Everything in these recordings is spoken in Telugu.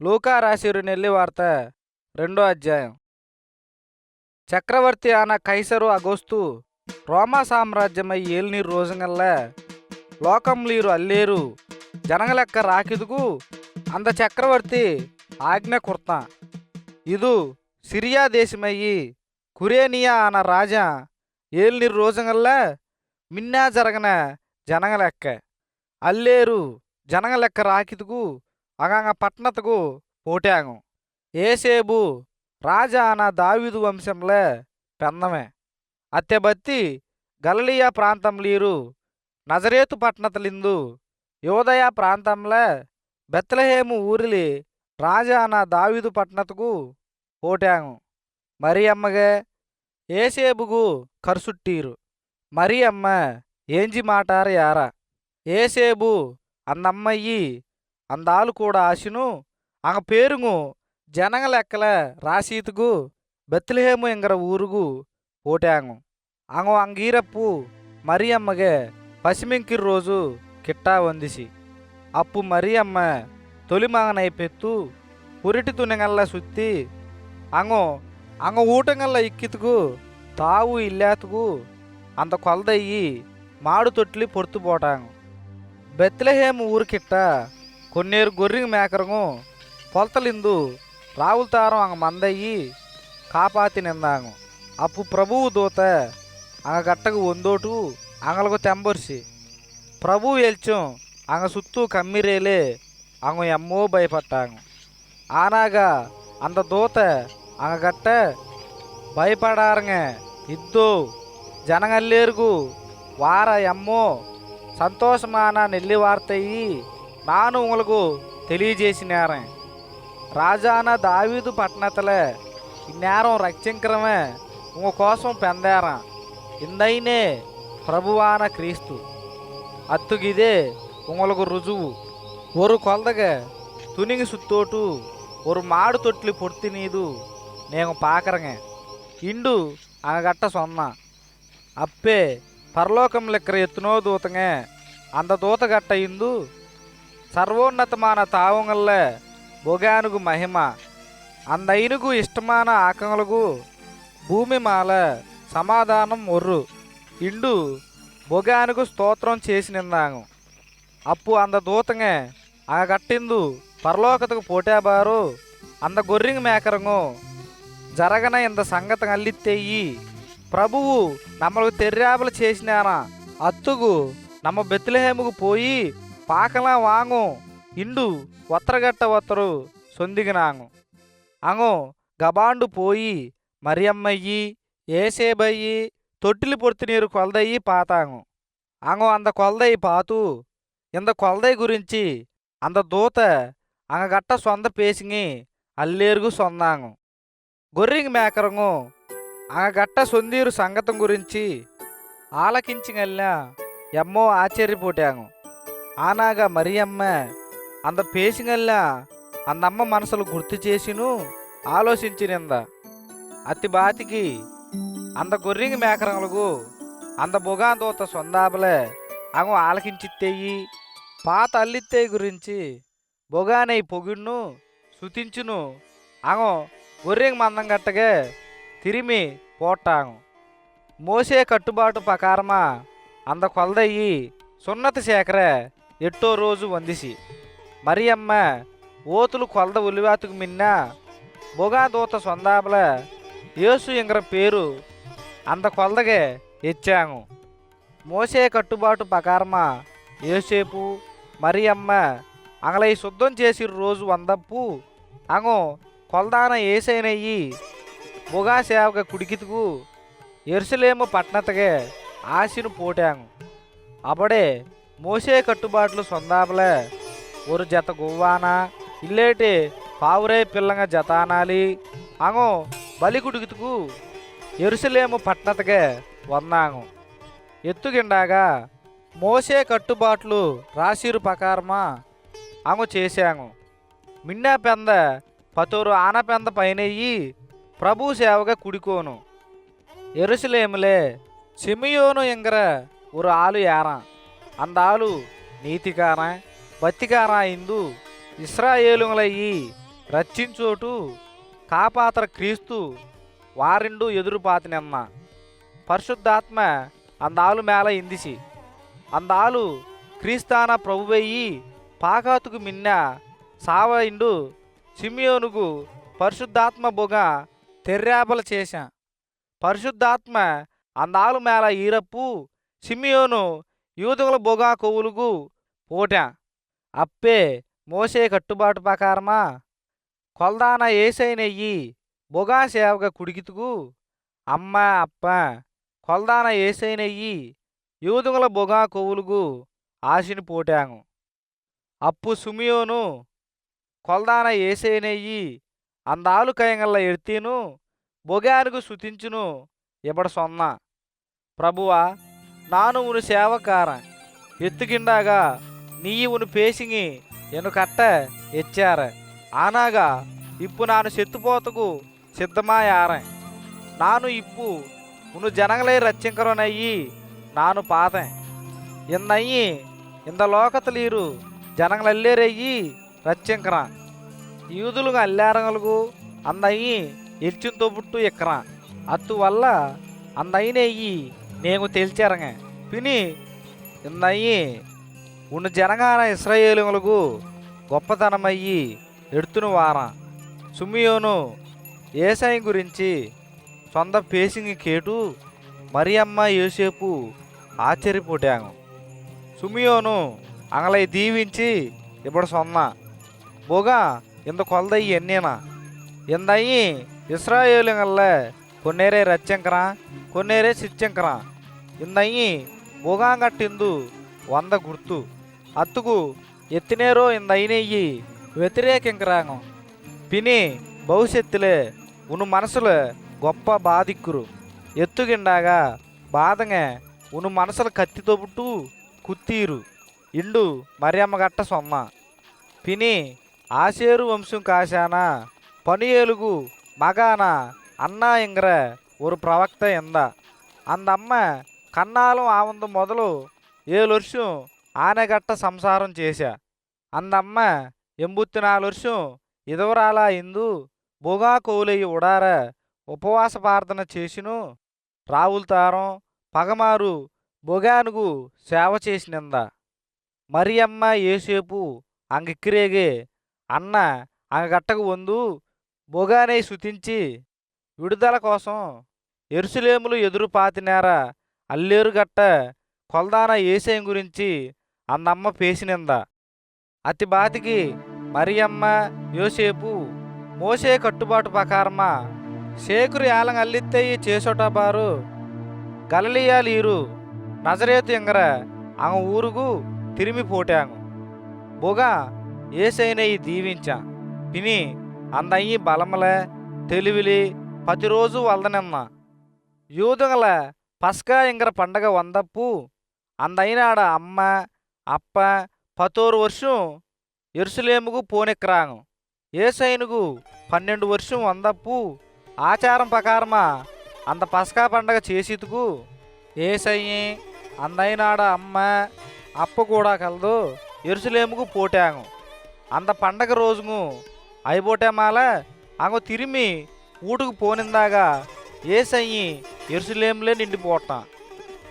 లూకా రాసిరు నెల్లి వార్త రెండో అధ్యాయం చక్రవర్తి ఆన కైసరు అగోస్తు రోమా సామ్రాజ్యమై ఏల్నీరు రోజుగల్లా లోకంలీరు అల్లేరు జనగలెక్క రాకిదుగు అంద చక్రవర్తి ఆజ్ఞ కుర్త ಇದು ಸಿರಿಯಾ ದೇಶಮಯ್ಯಿ ಕುರೇನಿಯಾ ಅನ ರಾಜ ಏಳ್ನೀರು రోజుగల్ల మిన్నా జరగన జనగ లెక్క అల్లేరు జనగ అగంగ పట్నతకు పోటాంగం ఏసేబు రాజా అన దావీదు వంశంలో పెన్నమే అత్తెబత్తి గలలియా ప్రాంతంలీరు నజరేతు పట్టణతలిందు యోదయ ప్రాంతంలో బెత్లహేము ఊరిలి రాజా దావిదు దావీదు పట్టణతకు పోటాంగం మరి అమ్మగే ఏసేబుగు కరుసుట్టీరు. మరి అమ్మ ఏంజి మాటార యారా? ఏసేబు అన్నమ్మయ్యి అందాలు కూడా ఆశను. అంగ పేరుగు జనగ లెక్కల రాసీతుగు బెత్లహేము ఎంగర ఊరుగు పోటాంగం అంగ అంగీరప్పు మరి అమ్మగే పసిమింకిర్ రోజు కిట్టా వందిసి. అప్పు మరి అమ్మ తొలి పెత్తు పురిటి తునగల్ల సుత్తి. అంగో అంగ ఊటంగల్ల ఇక్కితుకు తావు ఇల్లాతుకు అంత కొలదయ్యి మాడు తొట్లి పొడుతుపోటాంగు బెత్లహేము బెత్లహేము ఊరికిట్ట కొన్నేరు గొర్రెంగ మేకరంగు పొలతలిందు రావులతారం అంగ మందయ్యి కాపాతి నిందాంగు అప్పు ప్రభువు దూత అంగ గట్టకు వందోటు అంగలకు తెంబొరిసి ప్రభు ఎల్చం అంగ సుత్తు కమ్మిరేలే అంగ ఎమ్మో భయపట్టాంగు ఆనాగా అంద దూత అంగ గట్ట భయపడారంగ ఇద్దో జనగల్లేరుగు వార ఎమ్మో సంతోషమాన నెల్లి நான் உங்களுக்கு తెలియజేసినారే రాజాన దావీదు పట్నతలే ఇన్నేరం రక్షింకరమే உங்கள் కోసం పెందారా ఇందైనే ప్రభువాన క్రీస్తు అత్తుగిదే ఉంగలకు రుజువు ఒరు కొలదగ తునిగి సుత్తోటు ఒరు మాడు తొట్లి పొడి నీదు నేను பார்க்குறேங்க ఇండు అనగట్ట సొన్న అప్పే పరలోకం పరలోకంలెక్కర ఎత్తునో దూతంగా అంత దూత గట్ట ఇందు సర్వోన్నతమాన తావంగల్ల బొగానుగు మహిమ అందైనుగు ఇష్టమాన ఆకంగులకు భూమి మాల సమాధానం ఒర్రు. ఇండు బొగానుగు స్తోత్రం చేసినిందాము అప్పు అంద దూతంగా ఆ గట్టిందు పరలోకతకు పోటాబారు అంద గొర్రింగ్ మేకరంగు జరగన ఇంత సంగతి అల్లిత్తేయి. ప్రభువు నమ్మకు తెర్రాబలు చేసినానా అత్తుకు నమ్మ బెత్లహేముకు పోయి పాకలా వాగు ఇండు ఒత్తరగట్ట ఒత్తరు సొందిగినాంగు అంగు గబాండు పోయి మరియమ్మయ్యి ఏసేబయ్యి తొట్టిలి పొర్తి నీరు కొలదయ్యి పాతాము అంగో అంద కొలదయ్యి పాతు ఇంద కొలదయ్య గురించి అంద దూత అంగగట్ట సొంద పేసింగి అల్లేరుగు సొందాంగు. గొర్రెంగి మేకరంగు అంగగట్ట సొందీరు సంగతం గురించి ఆలకించిగల్లా ఎమ్మో ఆశ్చర్యపోటాము ఆనాగా మరియమ్మ అంద పేసిగల్లా అందమ్మ మనసులు గుర్తు చేసిను ఆలోచించినింద. అతి బాతికి అంద గొర్రెంగి మేకరంగులకు అంద బుగాందోత సొందాబలే అంగు ఆలకించిత్తేయి పాత అల్లిత్తేయి గురించి బొగానై పొగిడ్ను శుతించును అంగు గొర్రెంగి మందం గట్టగే తిరిమి పోట్టాంగు. మోసే కట్టుబాటు ప్రకారమా అంద కొలదయ్యి సున్నతి శేఖరే ఎట్టో రోజు వందిసి. మరియమ్మ ఓతులు కొలద ఉలివాతుకు మిన్న బొగా దూత సొందాబల యేసు ఇంగర పేరు అంత కొలదగే ఇచ్చాము. మోసే కట్టుబాటు ప్రకారమ ఏసేపు మరియమ్మ అంగలై శుద్ధం చేసి రోజు వందప్పు అంగు కొల్దాన ఏసైనయ్యి బొగా సేవక కుడికితుకు ఎరుసలేము పట్నతగే ఆశను పోటాము. అప్పుడే మోసే కట్టుబాట్లు సొందాబలే ஒரு జత గువ్వాన ఇల్లేటి పావురే పిల్లంగ జతానాలి అంగు బలి కుడుకుతుకు ఎరుసలేము పట్నతగే వందాంగు ఎత్తుగిండాగా మోసే కట్టుబాట్లు రాసిరు ప్రకారమా అంగు చేశాంగు మిన్నా పెంద పతోరు ఆనపెంద పైనయ్యి ప్రభు సేవగా కుడికోను ఎరుసలేములే సిమియోను ఎంగర ஒரு ஆளு யாராம் அந்த ஆளு நீதிக்காரன் பத்திக்காரன் இந்து இஸ்ராயேலுங்களை రచ్చించోటు కాపాతర క్రీస్తు వారిండు ఎదురుపాతినెమ్మ పరిశుద్ధాత్మ అందాలు మేళ ఇందిసి అందాలు క్రీస్తాన ప్రభువెయ్యి పాకాతుకు మిన్న సావయిండు సిమియోనుకు పరిశుద్ధాత్మ బొగ తెర్రాబల చేశా పరిశుద్ధాత్మ అందాలు మేళ ఈరప్పు సిమియోను యూదుల బొగా కొవ్వులుగు పోటా. అప్పే మోసే కట్టుబాటు ప్రకారమా? కొల్దాన ఏసైనెయ్యి బొగా సేవగా కుడికితుకు అమ్మ అప్ప కొల్దాన ఏసైనెయ్యి యూదుల బొగా కొవ్వులుగు ఆశని పోటాంగు అప్పు సుమియోను కొల్దాన ఏసైనెయ్యి అందాలు కయంగల్ల ఎడ్తీను బొగానుకు శుతించును ఇబడ సొన్న. ప్రభువా నాను ఉను సేవకార. ఎత్తుకిండాగా నీ ఉను పేసిగి ఎను కట్ట ఎచ్చార. ఆనాగా ఇప్పు నాను సెత్తుపోతకు సిద్ధమాయార. నాను ఇప్పు ఉను జనగలై రచ్చింకరనయ్యి నాను పాతం. ఇందయ్యి ఇంద లోకతలీరు జనగలల్లేరయ్యి రచ్చింకరా. యూదులుగా అల్లారంగలుగు అందయ్యి ఎల్చిన్ తోబుట్టు ఎక్కరా. అత్తు వల్ల అందయినయ్యి నేను తెలిచారంగ పిని ఇందయ్యి ఉన్న జనగాన ఇస్రాయేలులకు గొప్పతనమయ్యి ఎడుతును వారా. సుమియోను ఏసాయి గురించి సొంత పేసింగి కేటు మరియమ్మ యోసేపు ఆశ్చర్యపోటాము సుమియోను అంగలై దీవించి ఇప్పుడు సొన్న. బోగా ఇంత కొలదయ్యి ఎన్నేనా? ఇందయ్యి ఇస్రాయేలుగల్ల కొన్నేరే రచ్చంకరా కొన్నేరే సిచ్చంకరా ఇందయ్యి బోగాంగట్టిందు వంద గుర్తు అత్తుకు ఎత్తినేరో ఇందయినయ్యి వ్యతిరేకింకరాంగం పిని భవిష్యత్తులే ఉను మనసులు గొప్ప బాధిక్కురు ఎత్తుగిండాగా బాధంగా ఉను మనసులు కత్తితో పుట్టు కుత్తీరు ఇండు మరియమ్మ గట్ట సొమ్మ పిని ఆసేరు వంశం కాశాన పనియేలుగు మగాన అన్నా ఇంగర ஒரு ప్రవక్త ఎంద అందమ్మ కన్నాలం ఆవందు మొదలు ఏలొర్షం ఆనగట్ట సంసారం చేశా. అందమ్మ ఎంబుత్తి నాలుర్షం ఇదవరాలా ఇందు బొగా కోలయ్యి ఉడార ఉపవాస ప్రార్థన చేసిను. రావులతారం పగమారు బొగానుగు సేవ చేసినంద. మరియమ్మ ఏసేపు అంగిక్కిరేగే అన్న అంగట్టకు వందు బొగానే శుతించి విడుదల కోసం ఎరుసలేములు ఎదురు పాతినేర అల్లేరుగట్ట కొల్దాన ఏసేం గురించి అందమ్మ పేసినింద. అతి బాతికి మరియమ్మ యోసేపు మోసే కట్టుబాటు ప్రకారమా శేకురు ఏలం అల్లిత్తయి చేసోట బారు గలలియాలీరు నజరేతు ఎంగర అంగ ఊరుగు తిరిమి పోటాంగు బొగా ఏసైనయి దీవించా. పిని అందయ్యి బలమలే తెలివిలి ప్రతిరోజు వల్దనమ్మ. యూదుగల పస్కా ఇంగర పండగ వందప్పు. అందైనాడ అమ్మ అప్ప పతోరు వర్షం ఎరుసలేముకు పోనెక్కరాంగు ఏసైనుగు పన్నెండు వర్షం వందప్పు. ఆచారం ప్రకారమా అంత పస్కా పండగ చేసితుకు? ఏసయ్యి అందైనాడ అమ్మ అప్ప కూడా కలదు ఎరుసలేముకు పోటాంగు అంత పండగ రోజును అయిపోటేమాల అంగ తిరిమి ఊటుకు పోనిందాగా ఏసయ్యి ఎరుసలేంలే నిండిపోటాం.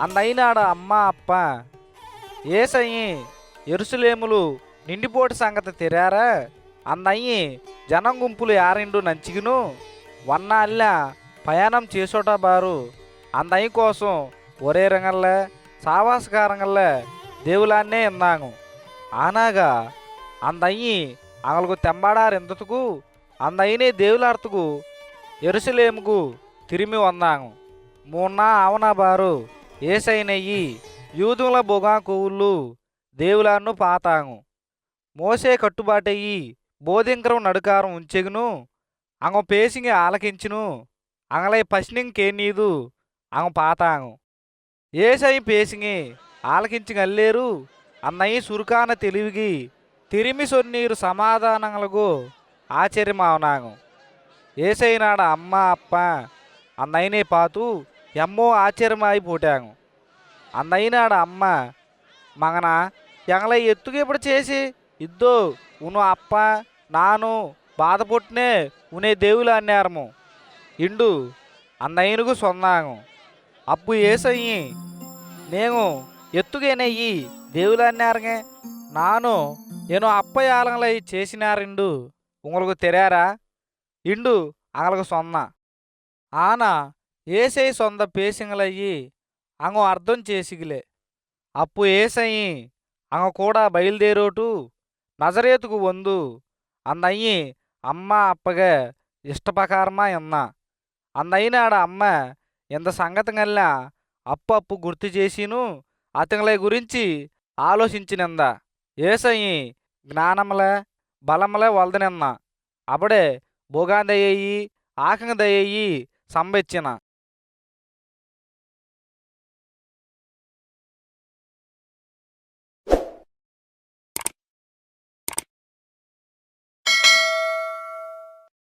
అందైనాడ అమ్మ అప్ప. ఏసయ్యి ఎరుసలేములు నిండిపోటు సంగతి తెరారా? అందయ్యి జనం గుంపులు యారెండు నంచిగును. వన్న అల్ల ప్రయాణం చేసోట బారు. అందయ్య కోసం ఒరే రంగల్ల సావాసకారంగల్ల దేవులాన్నే ఇన్నాము ఆనాగా అందయ్యి అంగలకు తెంబాడారు ఎంతకు అందయ్యనే దేవులార్తుకు ఎరుసలేముకు తిరిమి వందాము. మూన్నా ఆవనా బారు ఏసైనయ్యి యూదుల బొగా కొవ్వుళ్ళు దేవులాన్ను పాతాము. మోసే కట్టుబాటయ్యి బోధింకరం నడుకారం ఉంచెగును అంగ పేసింగి ఆలకించును అంగలై పశ్నింకే కేనీదు అంగ పాతాము. ఏసై పేసింగి ఆలకించి అల్లేరు అన్నయ్య సురుకాన తెలివిగి తిరిమి సొన్నీరు సమాధానములకు ఆశ్చర్యమావనాము. ఏసైనాడ అమ్మ అప్ప അന്നയിനെ പാത്തു ఎమ్మో ആശ്ചര്യമായി പൂട്ടാങ്ങു ఆడ అమ్మ మగన ഞങ്ങളെ ఎత్తుకు ఇప్పుడు చేసి ఇద్దో ఉను అప్ప నాను బాధపొట్టునే ఉనే దేవులు అన్నారము. ఇండు అన్నయ్యనుకు సొన్నాము. అప్పు ఏసయ్యి నేను ఎత్తుకేనయ్యి దేవులు అన్నారుగే నాను నేను అప్ప యాలంలో చేసినారిండు ఉంగలకు తెరారా? ఇండు అంగలకు సొన్నా. ఆన ఏసై సొంత పేసింగలయ్యి అంగ అర్థం చేసిగిలే. అప్పు ఏసయ్యి అంగ కూడా బయలుదేరోటు నజరేతుకు వందు అన్నయ్యి అమ్మ అప్పగ ఇష్టప్రకారమా ఎన్న. అన్నయ్యనాడ అమ్మ ఎంత సంగతంగల్ల అప్పు అప్పు గుర్తు చేసిను అతనిల గురించి ఆలోచించినంద. ఏసయ్యి జ్ఞానముల బలముల వలదనెన్న. అప్పుడే భోగాందయ్యి ఆకంగదయ్యి సంబెచ్చిన